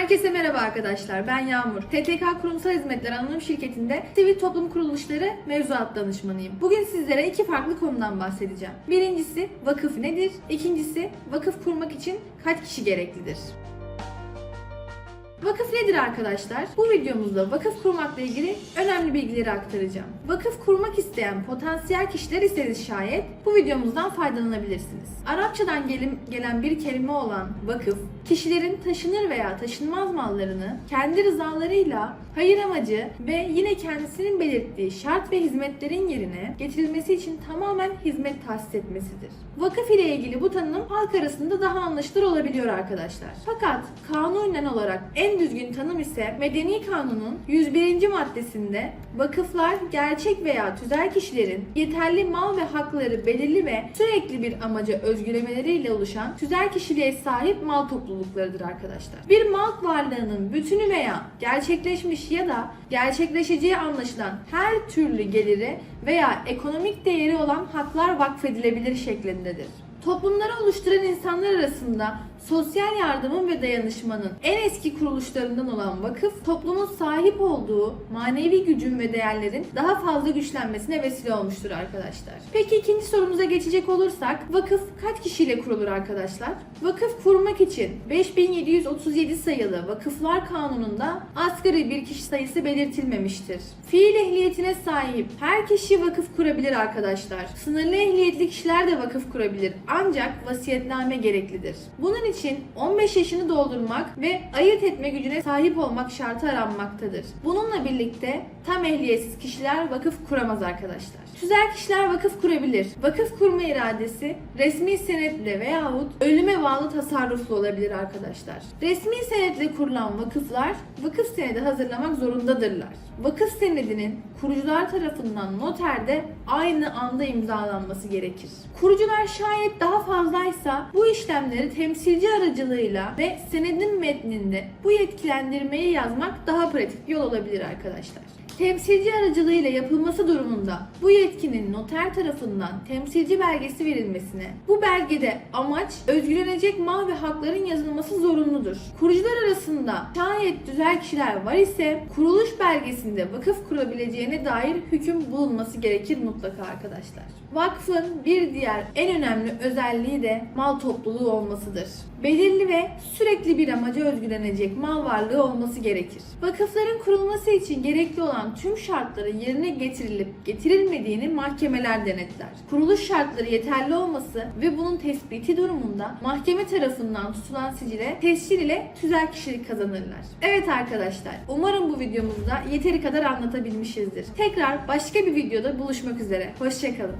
Herkese merhaba arkadaşlar. Ben Yağmur. TTK Kurumsal Hizmetler Anonim Şirketi'nde sivil toplum kuruluşları mevzuat danışmanıyım. Bugün sizlere iki farklı konudan bahsedeceğim. Birincisi vakıf nedir? İkincisi vakıf kurmak için kaç kişi gereklidir? Vakıf nedir arkadaşlar? Bu videomuzda vakıf kurmakla ilgili önemli bilgileri aktaracağım. Vakıf kurmak isteyen potansiyel kişiler iseniz şayet bu videomuzdan faydalanabilirsiniz. Arapçadan gelim, gelen bir kelime olan vakıf, kişilerin taşınır veya taşınmaz mallarını kendi rızalarıyla hayır amacı ve yine kendisinin belirttiği şart ve hizmetlerin yerine getirilmesi için tamamen hizmet tahsis etmesidir. Vakıf ile ilgili bu tanım halk arasında daha anlaşılır olabiliyor arkadaşlar. Fakat kanunen olarak en düzgün tanım ise Medeni Kanun'un 101. maddesinde vakıflar gerçek veya tüzel kişilerin yeterli mal ve hakları belirli ve sürekli bir amaca özgülemeleriyle oluşan tüzel kişiliğe sahip mal topluluklarıdır arkadaşlar. Bir mal varlığının bütünü veya gerçekleşmiş ya da gerçekleşeceği anlaşılan her türlü geliri veya ekonomik değeri olan haklar vakfedilebilir şeklindedir. Toplumları oluşturan insanlar arasında sosyal yardımın ve dayanışmanın en eski kuruluşlarından olan vakıf, toplumun sahip olduğu manevi gücün ve değerlerin daha fazla güçlenmesine vesile olmuştur arkadaşlar. Peki ikinci sorumuza geçecek olursak, vakıf kaç kişiyle kurulur arkadaşlar? Vakıf kurmak için 5737 sayılı Vakıflar Kanunu'nda asgari bir kişi sayısı belirtilmemiştir. Fiil ehliyetine sahip her kişi vakıf kurabilir arkadaşlar. Sınırlı ehliyetli kişiler de vakıf kurabilir ancak vasiyetname gereklidir. Bunun için 15 yaşını doldurmak ve ayırt etme gücüne sahip olmak şartı aranmaktadır. Bununla birlikte tam ehliyetsiz kişiler vakıf kuramaz arkadaşlar. Tüzel kişiler vakıf kurabilir. Vakıf kurma iradesi resmi senetle veyahut ölüme bağlı tasarruflu olabilir arkadaşlar. Resmi senetle kurulan vakıflar vakıf senedi hazırlamak zorundadırlar. Vakıf senedinin kurucular tarafından noterde aynı anda imzalanması gerekir. Kurucular şayet daha fazlaysa bu işlemleri temsilci aracılığıyla ve senedin metninde bu yetkilendirmeyi yazmak daha pratik bir yol olabilir arkadaşlar. Temsilci aracılığıyla yapılması durumunda bu yetkinin noter tarafından temsilci belgesi verilmesine, bu belgede amaç özgürlenecek mal ve hakların yazılması zorunludur. Kurucular arasında şayet tüzel kişiler var ise kuruluş belgesinde vakıf kurulabileceğine dair hüküm bulunması gerekir mutlaka arkadaşlar. Vakfın bir diğer en önemli özelliği de mal topluluğu olmasıdır. Belirli ve sürekli bir amaca özgülenecek mal varlığı olması gerekir. Vakıfların kurulması için gerekli olan tüm şartların yerine getirilip getirilmediğini mahkemeler denetler. Kuruluş şartları yeterli olması ve bunun tespiti durumunda mahkeme tarafından tutulan sicile tescil ile tüzel kişilik kazanırlar. Evet arkadaşlar, umarım bu videomuzda yeteri kadar anlatabilmişizdir. Tekrar başka bir videoda buluşmak üzere. Hoşçakalın.